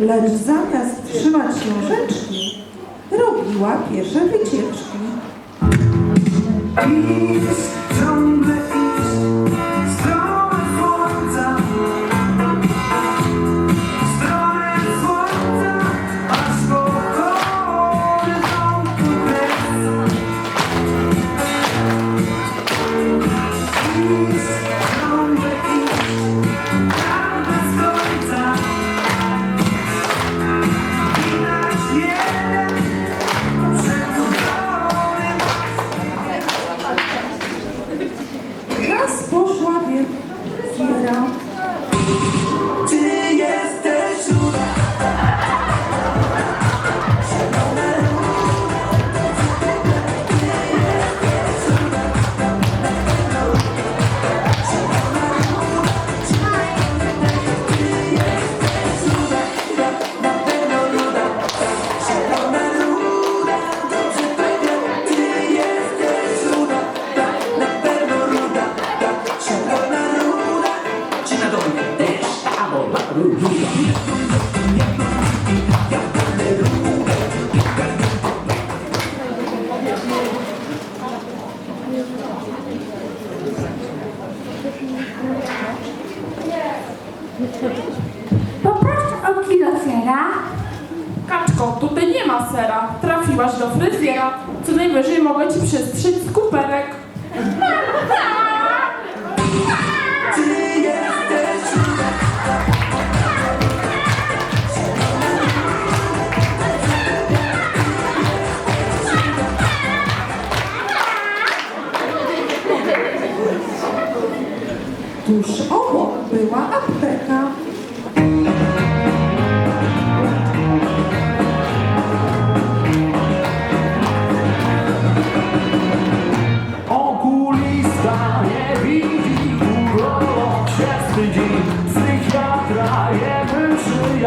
lecz zamiast trzymać się rzeczki, robiła piesze wycieczki. Poproszę o kilo sera. Kaczko, tutaj nie ma sera. Trafiłaś do fryzjera. Co najwyżej mogę ci przystrzeć skuperek. Tuż obok była apteka. Okulista nie widzi, urolog się wstydzi, psychiatra je myszy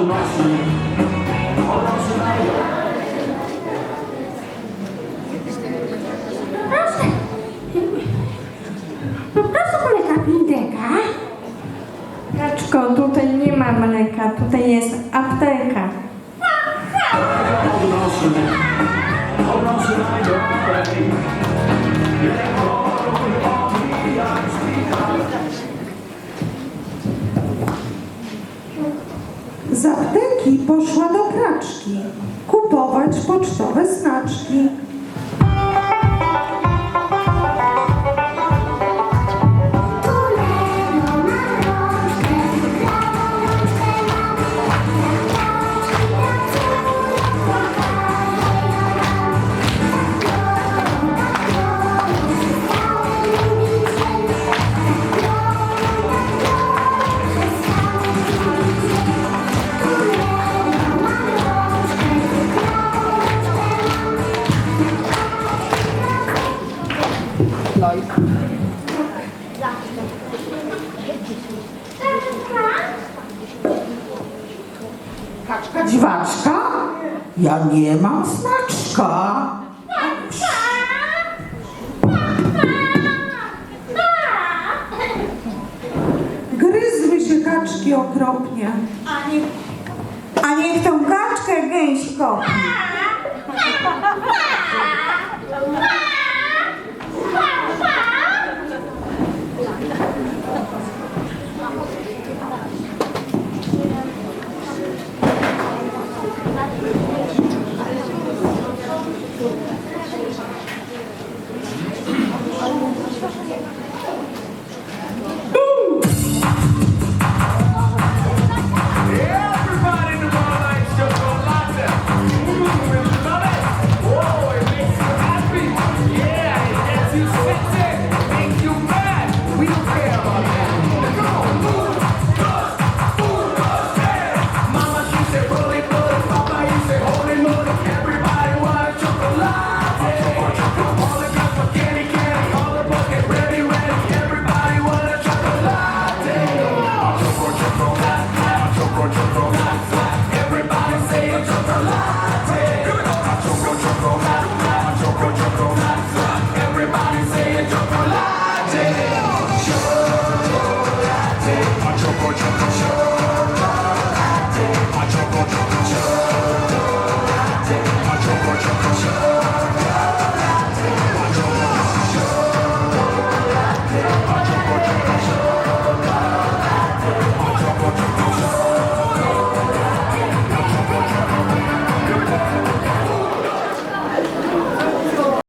Odnosi, odnosi najlepiej. Proszę. Poproszę mleka pindeka. Kaczko, tutaj nie ma mleka, tutaj jest apteka. Odnoszy najlepiej. Nie choruj, poszła do kraczki kupować pocztowe znaczki. Kaczka dziwaczka? Ja nie mam znaczka. Gryzły się kaczki okropnie. A niech tą kaczkę gęś.